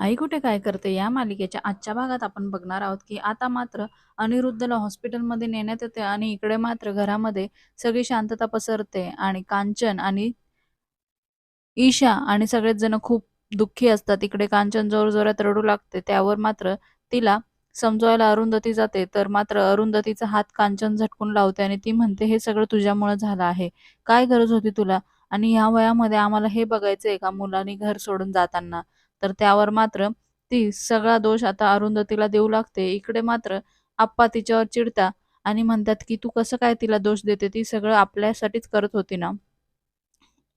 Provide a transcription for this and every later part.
आई कुठे काय करते? या मालिकेच्या आजच्या भागात आपण बघणार आहोत की आता मात्र अनिरुद्धला हॉस्पिटलमध्ये नेण्यात येते आणि इकडे मात्र घरामध्ये सगळी शांतता पसरते आणि कांचन आणि ईशा आणि सगळेच जण खूप दुःखी असतात. इकडे कांचन जोर जोरात रडू लागते. त्यावर मात्र तिला समजवायला अरुंधती जाते. तर मात्र अरुंधतीचा हात कांचन झटकून लावते आणि ती म्हणते हे सगळं तुझ्यामुळे झालं आहे. काय गरज होती तुला? आणि ह्या वयामध्ये आम्हाला हे बघायचंय का मुलांनी घर सोडून जाताना? तर त्यावर मात्र ती सगळा दोष आता अरुंधतीला देऊ लागते. इकडे मात्र आप्पा तिच्यावर चिडता आणि म्हणतात की तू कसं काय तिला दोष देते? ती सगळं आपल्यासाठीच करत होती ना?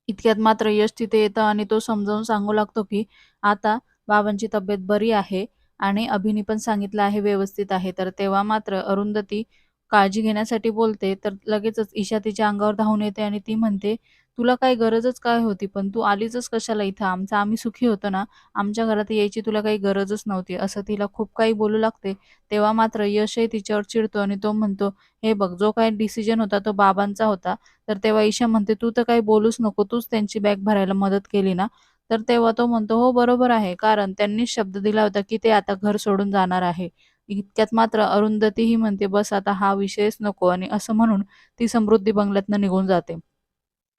इतक्यात मात्र यश तिथे येतं आणि तो समजावून सांगू लागतो की आता बाबांची तब्येत बरी आहे आणि अभिनी पण सांगितलं आहे व्यवस्थित आहे. तर तेव्हा मात्र अरुंधती काळजी घेण्यासाठी बोलते तर लगेचच ईशा तिच्या अंगावर धावून येते आणि ती म्हणते तुला काही गरजच काय होती? पण तू आलीच कशाला इथं? आमचं आम्ही सुखी होतो ना? आमच्या घरात यायची तुला काही गरजच नव्हती. असं तिला खूप काही बोलू लागते. तेव्हा मात्र यशही तिच्यावर चिडतो आणि तो म्हणतो हे बघ जो काही डिसिजन होता तो बाबांचा होता. तर तेव्हा ईशा म्हणते तू तर काही बोलूच नको. तूच त्यांची बॅग भरायला मदत केली ना? तर तेव्हा तो म्हणतो हो बरोबर आहे. कारण त्यांनीच शब्द दिला होता की ते आता घर सोडून जाणार आहे. इतक्यात मात्र अरुंधती ही म्हणते बस आता हा विषयच नको. आणि असं म्हणून ती समृद्धी बंगल्यातनं निघून जाते.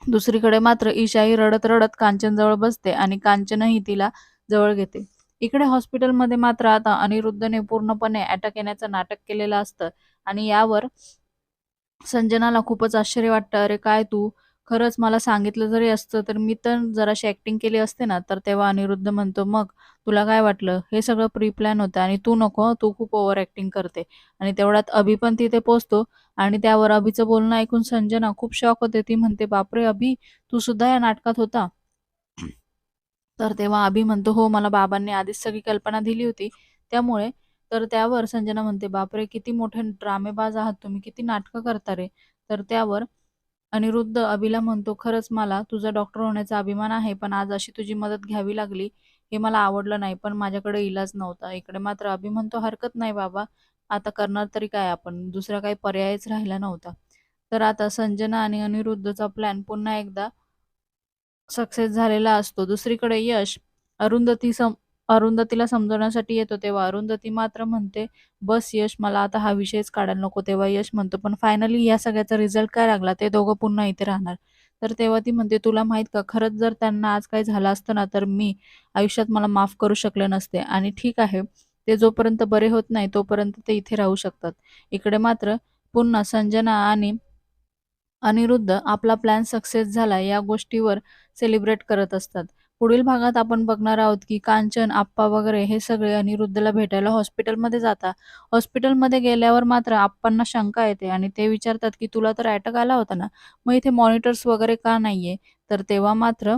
दुसरीकडे मात्र ईशाही रडत रडत कांचन जवळ बसते आणि कांचनही तिला जवळ घेते. इकडे हॉस्पिटलमध्ये मात्र आता अनिरुद्धने पूर्णपणे अटक येण्याचं नाटक केलेलं असतं आणि यावर संजनाला खूपच आश्चर्य वाटतं. अरे काय तू? खरंच मला सांगितलं जरी असतं तर मी तर जराशी ऍक्टिंग केली असते ना तर तेव्हा अनिरुद्ध म्हणतो मग तुला काय वाटलं? हे सगळं प्री प्लॅन होतं आणि तू नको तू खूप ओव्हर ऍक्टिंग करते. आणि तेवढ्यात अभि पण तिथे पोचतो आणि त्यावर अभिचं बोलणं ऐकून संजना खूप शॉक होते. ती म्हणते बापरे अभि तू सुद्धा या नाटकात होता. तर तेव्हा अभि म्हणतो हो मला बाबांनी आधीच सगळी कल्पना दिली होती. त्यामुळे तर त्यावर संजना म्हणते बापरे किती मोठे ड्रामेबाज आहात तुम्ही किती नाटकं करता रे. तर त्यावर अनिरुद्ध अभिला म्हणतो खरंच मला तुझा डॉक्टर होण्याचा अभिमान आहे पण आज अशी तुझी मदत घ्यावी लागली हे मला आवडलं नाही पण माझ्याकडे इलाज नव्हता. इकडे मात्र अभि म्हणतो हरकत नाही बाबा आता करणार तरी काय आपण? दुसरा काही पर्यायच राहिला नव्हता. तर आता संजना आणि अनिरुद्धचा प्लॅन पुन्हा एकदा सक्सेस झालेला असतो. दुसरीकडे यश. अरुंधती सम अरुंधतीला समजवण्यासाठी येतो तेव्हा. अरुंधती मात्र म्हणते बस यश मला आता हा विषयच काढायला नको. तेव्हा यश म्हणतो पण फायनली या सगळ्याचा रिझल्ट काय लागला? ते दोघं पुन्हा इथे राहणार. तर तेव्हा ती म्हणते तुला माहीत का खरंच जर त्यांना आज काही झालं असतं ना तर मी आयुष्यात मला माफ करू शकले नसते. आणि ठीक आहे ते जोपर्यंत बरे होत नाही तोपर्यंत ते इथे राहू शकतात. इकडे मात्र पुन्हा संजना आणि अनिरुद्ध आपला प्लॅन सक्सेस झाला या गोष्टीवर सेलिब्रेट करत असतात. पुढील भागात आपण बघणार आहोत की कांचन आप्पा वगैरे हे सगळे अनिरुद्धला भेटायला हॉस्पिटलमध्ये जातात. हॉस्पिटलमध्ये गेल्यावर मात्र आप्पांना शंका येते आणि ते विचारतात की तुला तर अटॅक आला होता ना? मग इथे मॉनिटर्स वगैरे का नाहीये? तर तेव्हा मात्र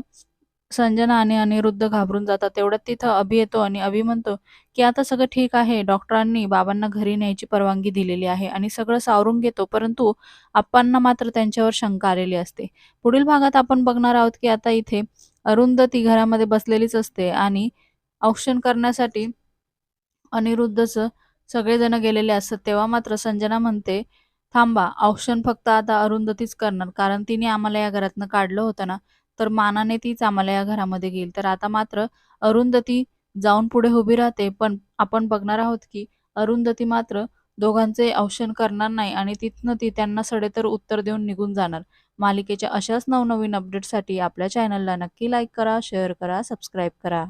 संजना आणि अनिरुद्ध घाबरून जातात. तेवढ्यात तिथं अभि येतो आणि अभि म्हणतो की आता सगळं ठीक आहे. डॉक्टरांनी बाबांना घरी न्यायची परवानगी दिलेली आहे आणि सगळं सावरून घेतो. परंतु आप्पांना मात्र त्यांच्यावर शंका आलेली असते. पुढील भागात आपण बघणार आहोत की आता इथे अरुंद ती घरामध्ये बसलेलीच असते आणि औक्षण करण्यासाठी अनिरुद्धचं सगळेजण गेलेले असतात. तेव्हा मात्र संजना म्हणते थांबा औक्षण फक्त आता अरुंधतीच करणार. कारण तिने आम्हाला या घरातनं काढलं होतं ना. तर मानाने तीच आम्हाला या घरामध्ये घेईल तर आता मात्र अरुंधती जाऊन पुढे उभी राहते. पण आपण बघणार आहोत की अरुंधती मात्र दोघांचे औषण करणार नाही आणि तिथनं ती त्यांना सडेतर उत्तर देऊन निघून जाणार. मालिकेच्या अशाच नवनवीन अपडेटसाठी आपल्या चॅनलला नक्की लाईक करा शेअर करा सबस्क्राईब करा.